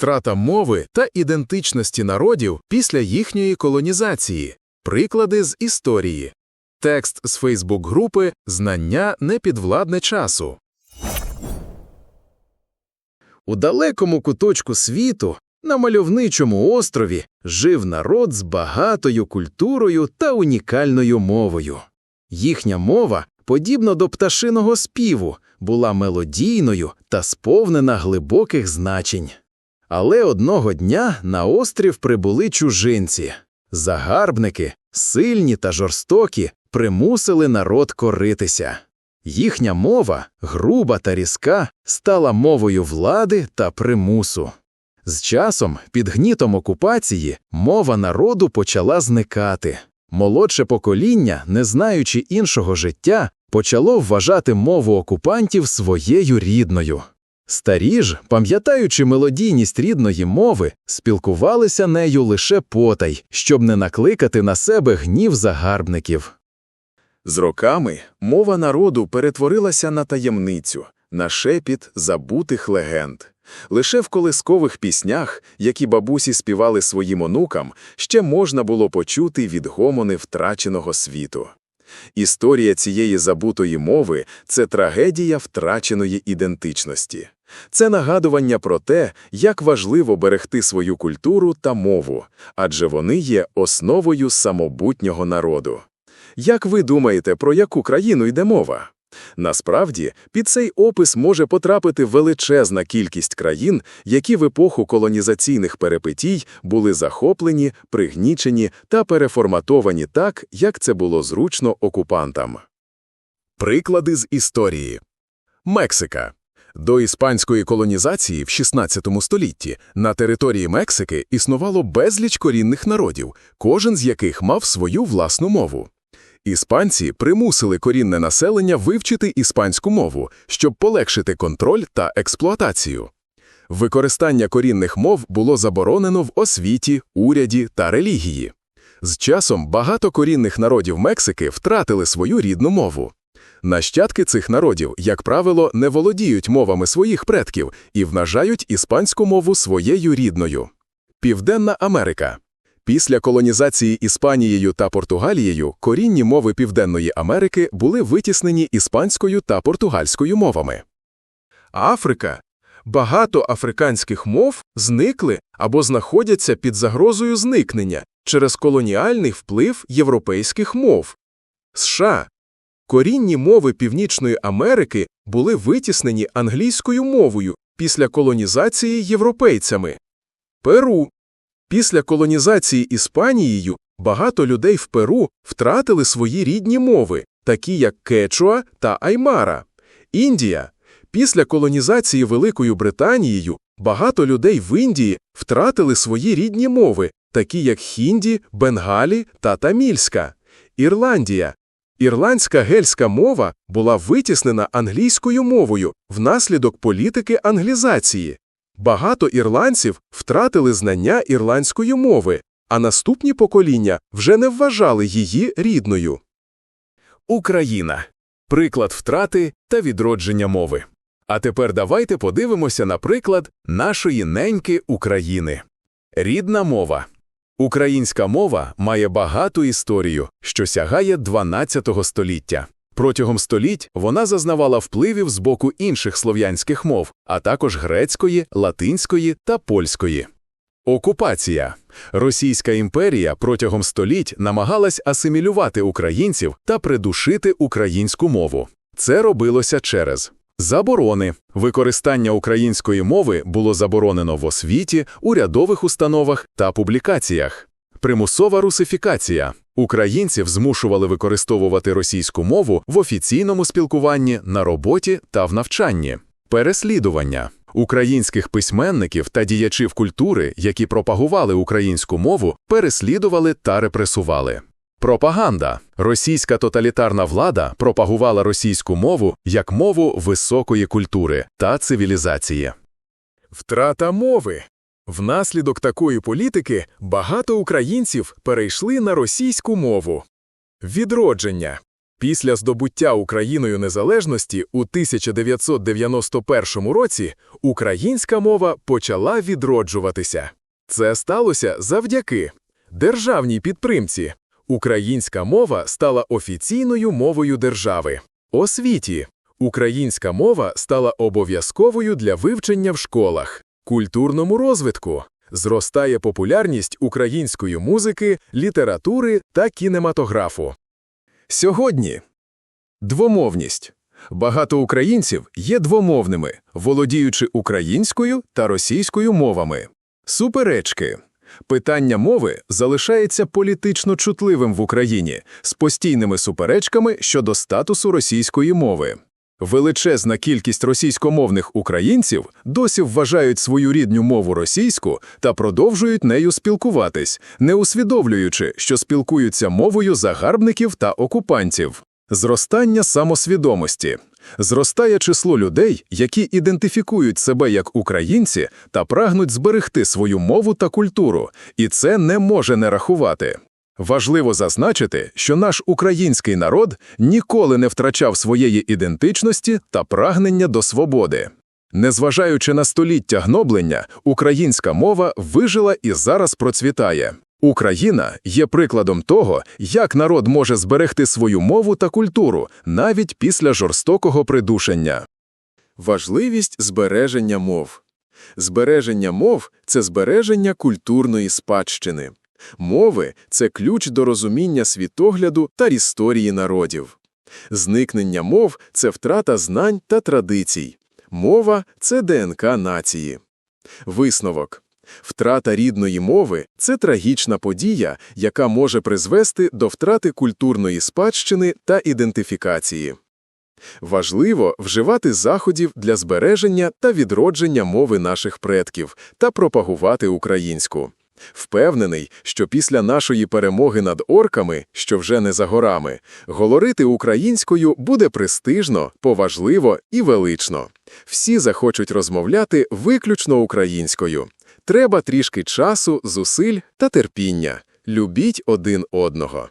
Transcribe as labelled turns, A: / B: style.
A: втрата мови та ідентичності народів після їхньої колонізації, приклади з історії, текст з Фейсбук-групи Знання непідвладне часу. У далекому куточку світу, на мальовничому острові, жив народ з багатою культурою та унікальною мовою. Їхня мова, подібно до пташиного співу, була мелодійною та сповнена глибоких значень. Але одного дня на острів прибули чужинці. Загарбники, сильні та жорстокі, примусили народ коритися. Їхня мова, груба та різка, стала мовою влади та примусу. З часом, під гнітом окупації, мова народу почала зникати. Молодше покоління, не знаючи іншого життя, почало вважати мову окупантів своєю рідною. Старі ж, пам'ятаючи мелодійність рідної мови, спілкувалися нею лише потай, щоб не накликати на себе гнів загарбників. З роками мова народу перетворилася на таємницю, на шепіт забутих легенд. Лише в колискових піснях, які бабусі співали своїм онукам, ще можна було почути відгомони втраченого світу. Історія цієї забутої мови це трагедія втраченої ідентичності. Це нагадування про те, як важливо берегти свою культуру та мову, адже вони є основою самобутнього народу. Як ви думаєте, про яку країну йде мова? Насправді, під цей опис може потрапити величезна кількість країн, які в епоху колонізаційних перепитій були захоплені, пригнічені та переформатовані так, як це було зручно окупантам. Приклади з історії Мексика. До іспанської колонізації в 16 столітті на території Мексики існувало безліч корінних народів, кожен з яких мав свою власну мову. Іспанці примусили корінне населення вивчити іспанську мову, щоб полегшити контроль та експлуатацію. Використання корінних мов було заборонено в освіті, уряді та релігії. З часом багато корінних народів Мексики втратили свою рідну мову. Нащадки цих народів, як правило, не володіють мовами своїх предків і вважають іспанську мову своєю рідною. Південна Америка Після колонізації Іспанією та Португалією корінні мови Південної Америки були витіснені іспанською та португальською мовами. Африка багато африканських мов зникли або знаходяться під загрозою зникнення через колоніальний вплив європейських мов. США корінні мови Північної Америки були витіснені англійською мовою після колонізації європейцями. Перу Після колонізації Іспанією багато людей в Перу втратили свої рідні мови, такі як Кечуа та Аймара. Індія. Після колонізації Великою Британією багато людей в Індії втратили свої рідні мови, такі як хінді, бенгалі та тамільська. Ірландія. Ірландська гельська мова була витіснена англійською мовою внаслідок політики англізації. Багато ірландців втратили знання ірландської мови, а наступні покоління вже не вважали її рідною. Україна приклад втрати та відродження мови. А тепер давайте подивимося на приклад нашої неньки України. Рідна мова. Українська мова має багату історію, що сягає 12 століття. Протягом століть вона зазнавала впливів з боку інших слов'янських мов, а також грецької, латинської та польської. Окупація Російська імперія протягом століть намагалась асимілювати українців та придушити українську мову. Це робилося через заборони. Використання української мови було заборонено в освіті, урядових установах та публікаціях. Примусова русифікація. Українців змушували використовувати російську мову в офіційному спілкуванні, на роботі та в навчанні. Переслідування українських письменників та діячів культури, які пропагували українську мову, переслідували та репресували. Пропаганда російська тоталітарна влада пропагувала російську мову як мову високої культури та цивілізації. Втрата мови Внаслідок такої політики багато українців перейшли на російську мову. Відродження
B: Після здобуття Україною незалежності у 1991 році українська мова почала відроджуватися. Це сталося завдяки державній підтримці. Українська мова стала офіційною мовою держави. Освіті. Українська мова стала обов'язковою для вивчення в школах. Культурному розвитку. Зростає популярність української музики, літератури та кінематографу. Сьогодні двомовність. Багато українців є двомовними, володіючи українською та російською мовами. Суперечки. Питання мови залишається політично чутливим в Україні з постійними суперечками щодо статусу російської мови. Величезна кількість російськомовних українців досі вважають свою рідню мову російську та продовжують нею спілкуватись, не усвідомлюючи, що спілкуються мовою загарбників та окупантів. Зростання самосвідомості. Зростає число людей, які ідентифікують себе як українці та прагнуть зберегти свою мову та культуру, і це не може не рахувати. Важливо зазначити, що наш український народ ніколи не втрачав своєї ідентичності та прагнення до свободи. Незважаючи на століття гноблення, українська мова вижила і зараз процвітає. Україна є прикладом того, як народ може зберегти свою мову та культуру навіть після жорстокого придушення. Важливість збереження мов. Збереження мов – це збереження культурної спадщини. Мови – це ключ до розуміння світогляду та історії народів. Зникнення мов – це втрата знань та традицій. Мова – це ДНК нації. Висновок. Втрата рідної мови – це трагічна подія, яка може призвести до втрати культурної спадщини та ідентифікації. Важливо вживати заходів для збереження та відродження мови наших предків та пропагувати українську. Впевнений, що після нашої перемоги над орками, що вже не за горами, говорити українською буде престижно, поважливо і велично. Всі захочуть розмовляти виключно українською. Треба трішки часу, зусиль та терпіння. Любіть один одного.